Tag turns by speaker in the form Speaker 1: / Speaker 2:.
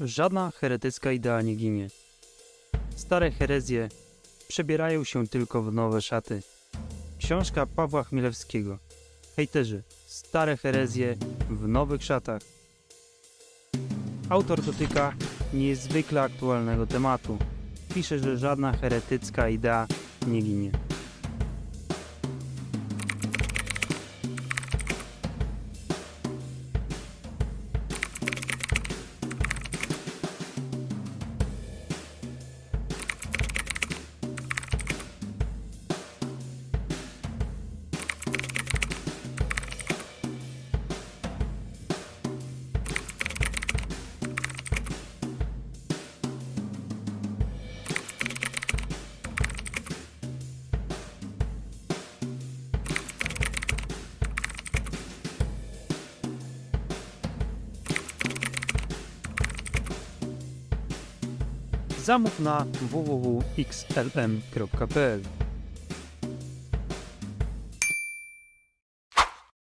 Speaker 1: Żadna heretycka idea nie ginie. Stare herezje przebierają się tylko w nowe szaty. Książka Pawła Chmielewskiego. Hejterzy. Stare herezje w nowych szatach. Autor dotyka niezwykle aktualnego tematu. Pisze, że żadna heretycka idea nie ginie. Zamów na www.xlm.pl